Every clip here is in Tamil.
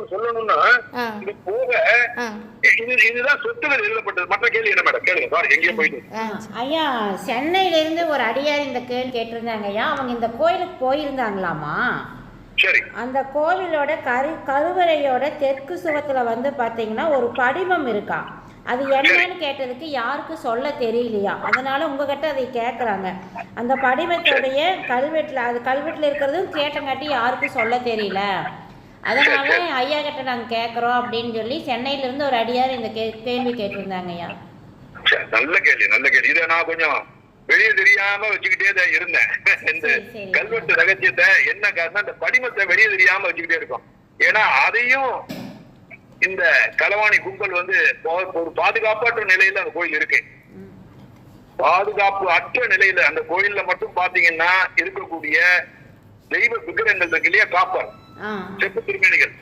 இன்னொன்னு சொல்லணும்னா. இது போக இது இதுதான் சொத்துகள் எழுதப்பட்டது. மற்ற கேள்வி என்ன மேடம் கேளுங்க. சாரி எங்கேயும் போயிட்டு ஐயா சென்னையிலேருந்து ஒரு அடியார் இந்த கேள்வி கேட்டிருந்தாங்க ஐயா. அவங்க இந்த கோயிலுக்கு போயிருந்தாங்களாமா? சரி. அந்த கோவிலோட கரு கருவறையோட தெற்கு சுவத்தில் வந்து பார்த்தீங்கன்னா ஒரு படிமம் இருக்கா? அது என்னன்னு கேட்டதுக்கு யாருக்கும் சொல்ல தெரியலையா? அதனால உங்ககிட்ட அதை கேட்குறாங்க அந்த படிமத்தோடைய கல்வெட்டில் அது கல்வெட்டில் இருக்கிறதும் கேட்டங்காட்டி யாருக்கும் சொல்ல தெரியல. அதனால ஐயா கிட்ட நாங்கள் கேட்குறோம் அப்படின்னு சொல்லி சென்னையிலேருந்து ஒரு அடியார் இந்த கே கேள்வி கேட்டிருந்தாங்க ஐயா நல்ல கேள்வி நல்ல கேள்வி. இதை நான் கொஞ்சம் வெளியே தெரியாம வச்சுக்கிட்டே தான் இருந்தேன். இந்த. கல்வெட்டு ரகசியத்தை என்ன காரணம் இந்த படிமத்தை வெளியே தெரியாம வச்சுக்கிட்டே இருக்கோம். ஏன்னா அதையும் இந்த களவாணி கும்பல் வந்து ஒரு பாதுகாப்பற்ற நிலையில அந்த கோயில் இருக்கு. பாதுகாப்பு அற்ற நிலையில அந்த கோயில்ல மட்டும் பாத்தீங்கன்னா இருக்கக்கூடிய தெய்வ விக்கிரகங்கள் இருக்கு இல்லையா காப்பர். செப்பு திருமேனிகள்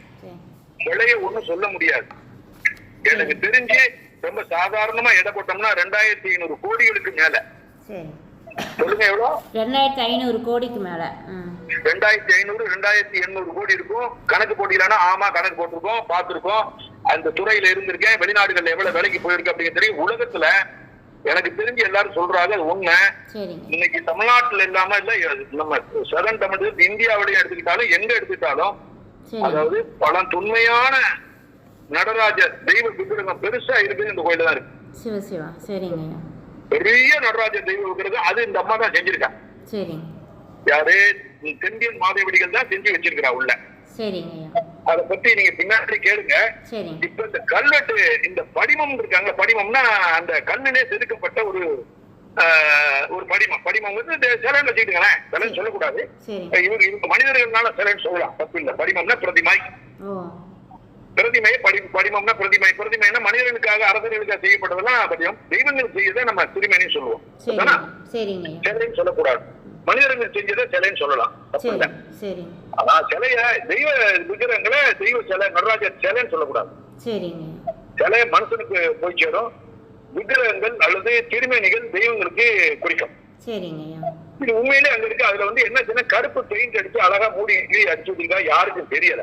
விலைய ஒண்ணும் சொல்ல முடியாது. எனக்கு தெரிஞ்சு ரொம்ப சாதாரணமா எடை போட்டோம்னா ரெண்டாயிரத்தி ஐநூறு கோடிகளுக்கு மேல. சொல்லுங்க எவ்வளோ? ரெண்டாயிரத்தி ஐநூறு கோடிக்கு மேலே. ரெண்டாயிரத்தி ஐநூறு ரெண்டாயிரத்தி எண்ணூறு கோடி இருக்கும். கணக்கு போட்டீங்கன்னா ஆமா கணக்கு போட்டிருக்கோம் பார்த்திருக்கோம். அந்த துறையில இருந்திருக்கேன். வெளிநாடுகள்ல எவ்வளவு வேலைக்கு போயிருக்கு அப்படிங்கிறது தெரியும். உலகத்துல எனக்கு தெரிஞ்சு எல்லாரும் சொல்றாங்க அது உண்மை. இன்னைக்கு தமிழ்நாட்டுல இல்லாம இல்ல நம்ம சரண் தமிழ் இந்தியாவிலையும் எடுத்துக்கிட்டாலும் எங்க எடுத்துக்கிட்டாலும் அதாவது பல தொன்மையான நடராஜர் தெய்வ விக்கிரகம் பெருசா இருக்குது இந்த கோயில தான் இருக்கு. பெரிய நடராஜர் தெய்வ விக்கிரகம் அது இந்த அம்மா தான் செஞ்சிருக்கா. சரிங்க. யாரு? தென்பியன் மாதேவடிகள் தான் செஞ்சு வச்சிருக்கிறா உள்ள. அதை பத்தி நீங்க பின்னாடி கேளுங்க. இப்ப இந்த கல்வெட்டு இந்த படிமம் இருக்காங்க படிமம்னா அந்த கல்லிலே செதுக்கப்பட்ட ஒரு ஒரு படிமம். படிமம் வந்து சிலைன்னு வச்சுக்கிட்டுங்களேன். சிலைன்னு சொல்லக்கூடாது. இவங்க இவங்க மனிதர்கள்னால சிலைன்னு சொல்லலாம். தப்பு இல்லை. படிமம்னா பிரதிமை. ஓ. பிரதிமை படி படிமம்னா பிரதிமை. பிரதிமைனா மனிதர்களுக்காக அரசர்களுக்காக செய்யப்பட்டதெல்லாம் படிமம் தெய்வங்கள் செய்யறதை நம்ம திருமணின்னு சொல்லுவோம். சிலைன்னு சொல்லக்கூடாது. மனிதர்கள் செஞ்சதை சிலைன்னு சொல்லலாம். ஆனா சிலைய தெய்வ விக்கிரகங்களை தெய்வ சிலை நடராஜர் சிலைன்னு சொல்லக்கூடாது. சிலை மனுஷனுக்கு போய் சேரும். விக்கிரகங்கள் அல்லது திருமேனிகள் தெய்வங்களுக்கு குறிக்கும். இது உண்மையிலே அங்க இருக்கு. அதுல வந்து என்ன கருப்பு பெயிண்ட் அடிச்சு அழகா மூடி அடிச்சு விட்டீங்க யாருக்கும் தெரியல.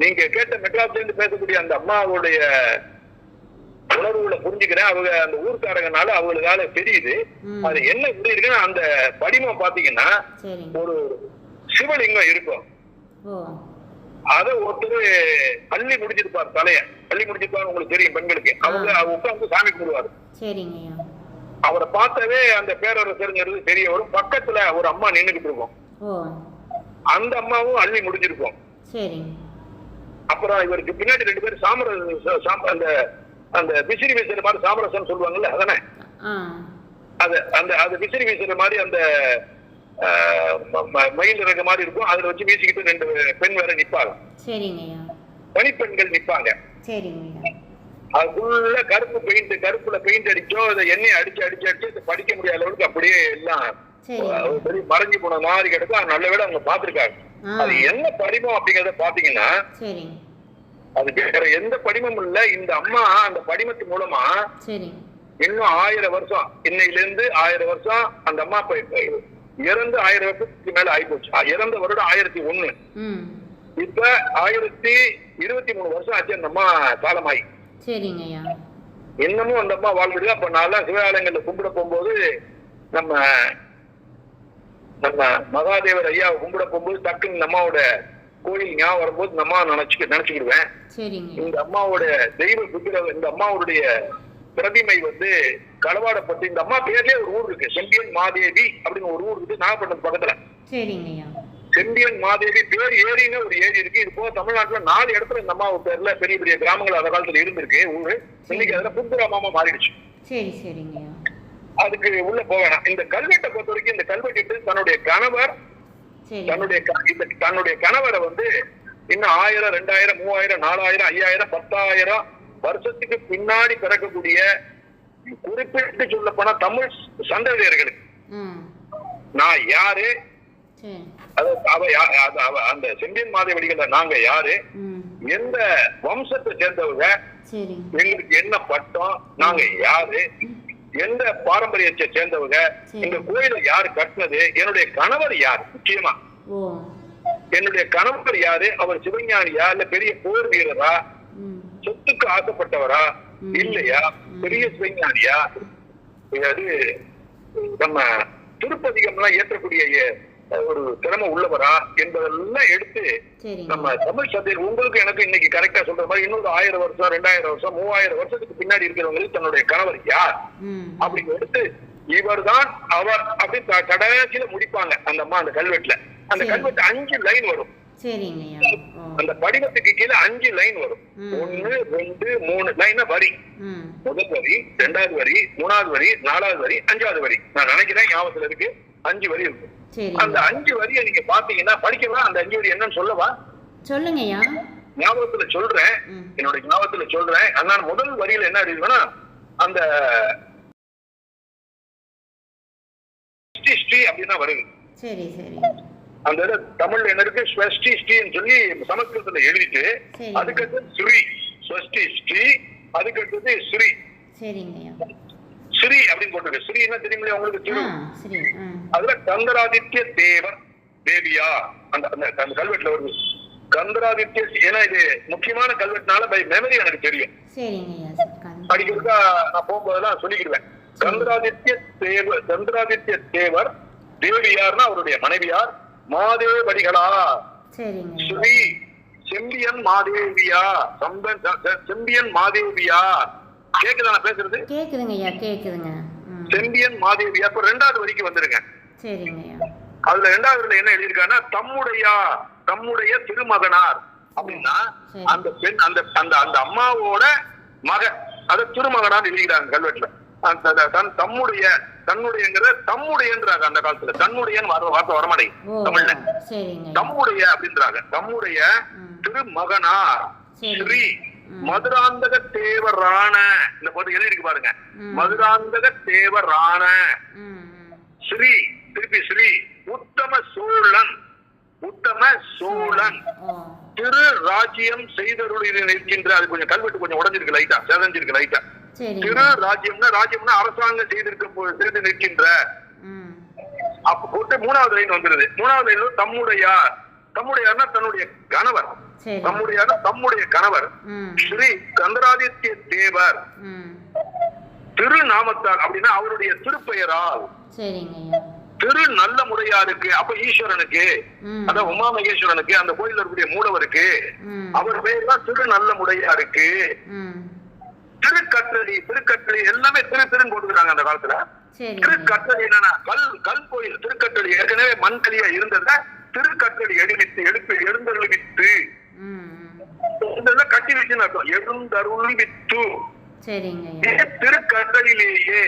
நீங்க கேட்ட மெட்ராஸ்ல இருந்து பேசக்கூடிய அந்த அம்மாவுடைய உணர்வுகளை புரிஞ்சுக்கிறேன். அவங்க அந்த ஊர்க்காரங்கனால அவங்களுக்கால தெரியுது. ம். அது என்ன இப்படி இருக்குன்னா அந்த படிமம் பாத்தீங்கன்னா ஒரு சிவலிங்கம் இருக்கும். அத ஒருத்தர் அள்ளி முடிச்சிருப்பார் தலைய. அள்ளி முடிச்சிருப்பாரு உங்களுக்கு தெரியும் பெண்களுக்கு. அவங்க உட்கார்ந்து சாமி கும்பிடுவாரு. அவரை பார்த்தாவே அந்த பேரரசருங்கிறது தெரிய வரும் பக்கத்துல ஒரு அம்மா நின்னுகிட்டு இருக்கும். அந்த அம்மாவும் அள்ளி முடிஞ்சிருக்கும் அப்புறம் இவருக்கு பின்னாடி ரெண்டு பேரும் சாமர சாம- அந்த அந்த விசிறி வீசுற மாதிரி சாமரசம் சொல்லுவாங்கல்ல அதானே? அது அந்த அது விசிறி வீசுற மாதிரி அந்த மயில் இறக்க மாதிரி இருக்கும். அதுல வச்சு வீசிக்கிட்டு ரெண்டு பெண் வேற நிப்பாங்க. பனிப்பெண்கள் நிப்பாங்க. சரிங்க ஐயா அது ஃபுல்லா கருப்பு பெயிண்ட் கருப்புல பெயிண்ட் அடிச்சோ அதை எண்ணெய் அடிச்சு அடிச்சு அடிச்சு படிக்க முடியாத அளவுக்கு அப்படியே எல்லாம் பெரிய மறைஞ்சு போன மாதிரி கிடக்கும் நல்ல வேளை அவங்க பாத்துருக்காங்க அது என்ன படிமம் அப்படிங்கறத பாத்தீங்கன்னா அது வேற எந்த படிமமும் இல்ல. இந்த அம்மா அந்த படிமத்து மூலமா இன்னும் ஆயிரம் வருஷம் இன்னையில இருந்து ஆயிரம் வருஷம் அந்த அம்மா இறந்து ஆயிரம் வருஷத்துக்கு மேல ஆயிப்போச்சு. அஹ் இறந்த வருடம் ஆயிரத்தி ஒண்ணு. இப்ப ஆயிரத்தி இருபத்தி மூணு வருஷம் ஆச்சு அந்த அம்மா காலமாயி. இன்னமும் அந்த அம்மா வாழ்ந்துருக்கு அப்ப நான் சிவாலயங்கள்ல கும்பிட போகும்போது நம்ம நம்ம மகாதேவர் ஐயாவை கும்பிட போகும்போது டக்குன்னு அம்மாவோட கோயில் ஞாபகம் வரும்போது இந்த அம்மா நினைச்சு நினைச்சுக்கிடுவேன். இந்த அம்மாவோட தெய்வ விக்கிரகம் இந்த அம்மாவுடைய பிரதிமை வந்து களவாடப்பட்டு இந்த அம்மா பேர்லயே ஒரு ஊர் இருக்கு. செம்பியன் மாதேவி அப்படின்னு ஒரு ஊர் இருக்கு. நாகப்பட்டினம் பக்கத்துல. செம்பியன் மாதேவி பேர் ஏரின்னு ஒரு ஏரி இருக்கு. இது போக தமிழ்நாட்டுல நாலு இடத்துல இந்த அம்மா பேர்ல பெரிய பெரிய கிராமங்கள் அந்த காலத்துல இருந்திருக்கு. ஊரு. இன்னைக்கு அதுல புது கிராமமா மாறிடுச்சு. அதுக்கு உள்ள போக வேணாம் இந்த கல்வெட்டை பொறுத்த வரைக்கும் இந்த கல்வெட்டு தன்னுடைய கணவர் தன்னுடைய தன்னுடைய கணவரை வந்து இன்னும் ஆயிரம் ரெண்டாயிரம் மூவாயிரம் நாலாயிரம் ஐயாயிரம் பத்தாயிரம் வருஷத்துக்கு பின்னாடி பிறக்கக்கூடிய குறிப்பிட்டு சொல்ல போனா தமிழ் சந்ததியர்களுக்கு. நான் யாரு? அந்த செம்பியன் மாதேவடிகள நாங்க யாரு? எந்த வம்சத்தை சேர்ந்தவங்க? எங்களுக்கு என்ன பட்டம்? நாங்க யாரு? எந்த பாரம்பரியத்தை சேர்ந்தவங்க சரி. இந்த கோயிலை யாரு கட்டினது என்னுடைய கணவர் யார்? முக்கியமா. என்னுடைய கணவர் யாரு? அவர் சிவஞானியா? இல்ல பெரிய போர் வீரரா? சொத்துக்கு ஆசைப்பட்டவரா. இல்லையா? பெரிய சிவஞானியா? அது நம்ம திருப்பதிகம்லாம் ஏற்றக்கூடிய அஹ், ஒரு திறமை உள்ளவரா என்பதெல்லாம் எடுத்து நம்ம தமிழ் சந்தையில் உங்களுக்கு எனக்கு இன்னைக்கு கரெக்டா சொல்ற மாதிரி இன்னொரு ஆயிரம் வருஷம் ரெண்டாயிரம் வருஷம் மூவாயிரம் வருஷத்துக்கு பின்னாடி இருக்கிறவங்களுக்கு தன்னுடைய கணவர் யார்? ம். அப்படி எடுத்து இவர்தான் அவர் அப்படி க- கடைசியில முடிப்பாங்க அந்த அம்மா அந்த கல்வெட்டுல. அந்த. கல்வெட்டு அஞ்சு லைன் வரும். அந்த படிவத்துக்கு கீழே அஞ்சு லைன் வரும். ஒண்ணு ரெண்டு மூணு லைன் வரி? முதல் வரி ரெண்டாவது வரி மூணாவது வரி நாலாவது வரி அஞ்சாவது வரி. நான் நினைக்கிறேன் ஞாபகத்துல இருக்கு. அஞ்சு வரி இருக்கு. அந்த அஞ்சு வரியை நீங்க பாத்தீங்கன்னா படிக்கவா அந்த அஞ்சு வரி என்னன்னு சொல்லவா? சொல்லுங்கய்யா. ஞாபகத்துல சொல்றேன். என்னோட ஞாபகத்துல சொல்றேன். ஆனா முதல் வரியில என்ன இருக்குன்னா அந்த ஸ்ரீ அப்படின்னா வருது சரி சரி. அந்த தமிழ்ல என்ன இருக்கு? ஸ்வஸ்டி ஸ்ரீன்னு சொல்லி சமஸ்கிருதத்துல எழுதிட்டு. அதுக்கடுத்து ஸ்ரீ. ஸ்வஸ்டி ஸ்ரீ அதுக்கடுத்தது ஸ்ரீ. ஸ்ரீ அப்படின்னு போட்டிருக்கு. ஸ்ரீ என்ன தெரியுமில்லையா உங்களுக்கு? திரு அதுல கந்தராதித்ய தேவர் தேவியா? அந்த அந்த கல்வெட்டுல வருது. கந்தராதித்ய ஏன்னா இது முக்கியமான கல்வெட்டுனால பை மெமரி எனக்கு தெரியும். சரிங்கய்யா சரி கண் அடிக்கிறதா நான் போகும்போதெல்லாம் சொல்லிக்கிடுவேன். சந்திராதித்ய தேவர் சந்திராதித்ய தேவர் தேவியார்னா அவருடைய மனைவியார் மாதேவடிகளா? ஸ்ரீ செம்பியன் மாதேவியா? செம்பியன் மாதேவியா? கேக்குதா நான் பேசுறது கேக்குதுங்க. ம். செம்பியன் மாதேவியா இப்ப ரெண்டாவது வரைக்கும் வந்துருங்க. சரிங்கய்யா. அதுல ரெண்டாவதுல என்ன எழுதியிருக்காங்கன்னா தம்முடையா தம்முடைய திருமகனார். அப்படின்னா. அந்த பெண் அந்த அந்த அந்த அம்மாவோட மகன் அத திருமகனார் எழுதிக்கிறாங்க கல்வெட்டுல. தன் தம்முடைய தன்னுடையங்கிற தம்முடையன்றாங்க அந்த காலத்துல. தன்னுடையன்னு வர வார்த்தை வரமாட்டே ஓ தமிழ்ல. சரிங்க. தம்முடைய அப்படின்றாங்க. தம்முடைய. திருமகனார். ஸ்ரீ மதுராந்தக தேவரான இந்த போட்டு எழுதிருக்கு பாருங்க. மதுராந்தக தேவரான. ம் ம். ஸ்ரீ திருப்பி ஸ்ரீ உத்தம சோழன். உத்தம சோழன். திரு ராஜ்யம் செய்தருளில் நிற்கின்ற அது கொஞ்சம் கல்வெட்டு கொஞ்சம் உடஞ்சிருக்கு லைட்டா செதஞ்சிருக்கு லைட்டா. திரு ராஜ்யம்னா ராஜ்யம்னா அரசாங்கம் செய்திருக்க செய்து நிற்கின்ற. அப்ப போட்டு மூணாவது லைன் வந்துருது. மூணாவது லைன் தம்முடையார். தம்முடையார்னா தன்னுடைய கணவர். சரி. தம்முடையார்னா தம்முடைய கணவர் ஸ்ரீ கந்தராதித்ய தேவர். திருநாமத்தால் அப்படின்னா அவருடைய திருப்பெயரால். திரு நல்ல முறையாருக்கு அப்ப ஈஸ்வரனுக்கு அதான் உமா மகேஸ்வரனுக்கு அந்த கோயில்ல இருக்கக்கூடிய மூலவருக்கு அவர் பேர் தான் திரு நல்ல முடையாருக்கு ம். திருக்கட்டளி திருக்கட்டளி எல்லாமே திரு திருன்னு போட்டுக்கிறாங்க அந்த காலத்துல. திருக்கட்டளி என்னன்னா கல் கல் கோயில் திருக்கட்டளி ஏற்கனவே மண்கலியா இருந்தத திருக்கட்டளி எழுந்தருளிவித்து ம் ம் இதெல்லாம் கட்டி வச்சுன்னு அர்த்தம். எழுந்தருளிவித்து சரிங்கய்யா இது திருக்கட்டளிலேயே.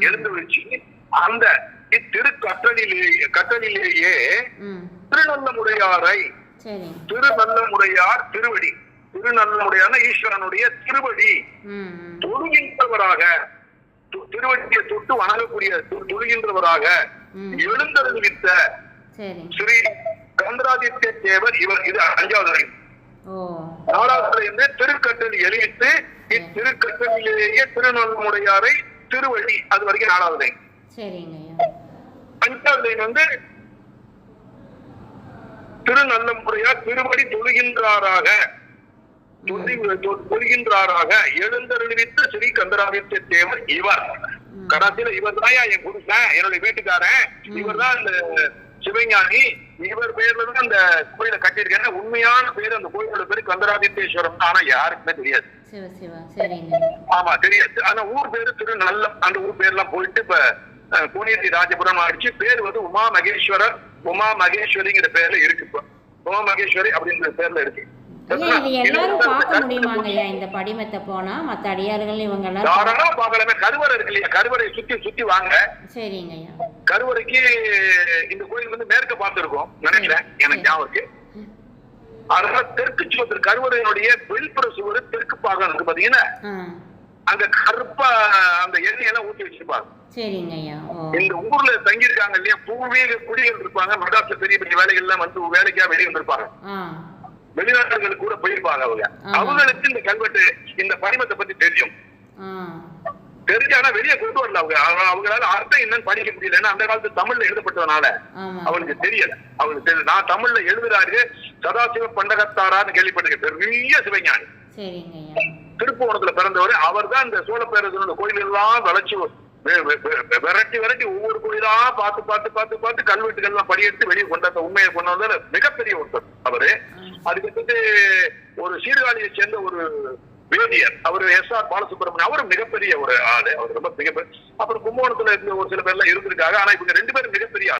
எழுந்து வச்சு அந்த திருக்கட்டளிலேயே கட்டளிலேயே திருநல்லமுடையாரை திருநல்லமுடையார் திருவடி. திருநல்லமுடையான ஈஸ்வரனுடைய திருவடி. தொழுகின்றவராக திருவடியை தொட்டு வணங்கக்கூடிய தொழுகின்றவராக ம். எழுந்தருளித்த சரிங்க. ஸ்ரீ கந்தராதித்ய தேவர் இவர் இது அஞ்சாவது லைன் திருக்கட்டளி எழுதித்து இத்திருக்கட்டளிலேயே திருநல்லமுடையாரை திருவடி அது வரைக்கும் நாலாவது. லைன் அஞ்சாவது லைன் வந்து திருநல்லமுறையார் திருவடி தொழுகின்றாராக. தொழுகின்றாராக. எழுந்தருளிவித்த ஸ்ரீ கந்தராதித்ய தேவர் இவர். கடைசியில இவர் தான் என் புருஷன் என்னுடைய வீட்டுக்காரன். இவர் தான் இந்த சிவஞானி இவர் பேர்ல தான் அந்த கோயிலை கட்டியிருக்கேன் உண்மையான பேர் அந்த கோயிலோட பேரு கந்தராதித்யேஸ்வரம் ஆனா யாருக்குமே தெரியாது. ஆமா தெரியாது. ஆனா ஊர் பேரு திருநல்லம் அந்த ஊர் பேர்லாம் போயிட்டு இப்ப புனியதி ராஜபுரம் ஆயிடுச்சு. பேர் வந்து உமா மகேஸ்வரர் உமா மகேஸ்வரிங்கிற பேர்ல இருக்கு இப்ப. உமா மகேஸ்வரி அப்படிங்கிற பேர்ல இருக்கு. ஐயா இது எல்லாரும் இது பார்க்க வந்து முடியுமாங்க ஐயா இந்த படிமத்தை போனா? மற்ற அடியார்கள் இவங்க எல்லாம் தாராளமா பார்க்கலாமே. கருவறை இருக்கு இல்லையா? கருவறை சுத்தி சுத்தி வாங்க. சரிங்க ஐயா. கருவறைக்கு இந்த கோயில் வந்து மேற்க பார்த்திருக்கோம். நினைக்கிறேன் எனக்கு ஞாபகம் இருக்கு. அதனால தெற்கு சுவர் கருவறையினுடைய வெளிப்புற சுவர் தெற்கு பாகம் இருக்கு பாத்தீங்கன்னா அங்க கருப்பா அந்த எண்ணெய் எல்லாம் ஊத்தி வச்சிருப்பாங்க. இந்த ஊர்ல தங்கியிருக்காங்க இல்லையா? பூர்வீக குடிகள் இருப்பாங்க. மெட்ராஸ்ல பெரிய பெரிய வேலைகள் எல்லாம் வந்து வேலைக்கா வெளியே வந்திருப்பாங்க. வெளிநாடுகளுக்கு கூட போயிருப்பாங்க அவங்க. அவங்களுக்கு இந்த கல்வெட்டு இந்த படிமத்தை பத்தி தெரியும். தெரிஞ்சு ஆனா வெளியே கொண்டு வரல அவங்க. அவங்க- அவங்களால அர்த்தம் என்னன்னு படிக்க முடியல ஏன்னா அந்த காலத்து தமிழ்ல எழுதப்பட்டதுனால அவனுக்கு தெரியல. அவனுக்கு தெரியல. நான் தமிழ்ல எழுதுறாரு சதாசிவ பண்டகத்தாரான்னு கேள்விப்பட்டிருக்கேன். பெரிய சிவஞானி. திருப்புவனத்துல பிறந்தவர். அவர் தான் இந்த சோழ பேரரசனோட கோயில் எல்லாம் வளைச்சு வெ- வெ- வெ- விரட்டி விரட்டி ஒவ்வொரு கோயிலா பார்த்து பார்த்து பார்த்து பார்த்து கல்வெட்டுகள் எல்லாம் படியெடுத்து வெளியே கொண்டு உண்மையை கொண்டு வந்தாரு மிகப்பெரிய ஒருத்தர் அவரு. அதுக்கு வந்து ஒரு சீர்காழியை சேர்ந்த ஒரு வேதியர் அவர் எஸ் ஆர் பாலசுப்ரமணியம். அவரும் மிகப்பெரிய ஒரு ஆளு. அவர் ரொம்ப மிகப்பெரிய அப்புறம் கும்பகோணத்துல இருந்த ஒரு சில பேர்லாம் இருந்திருக்காங்க. ஆனா இவங்க ரெண்டு பேரும் மிகப்பெரிய ஆள்.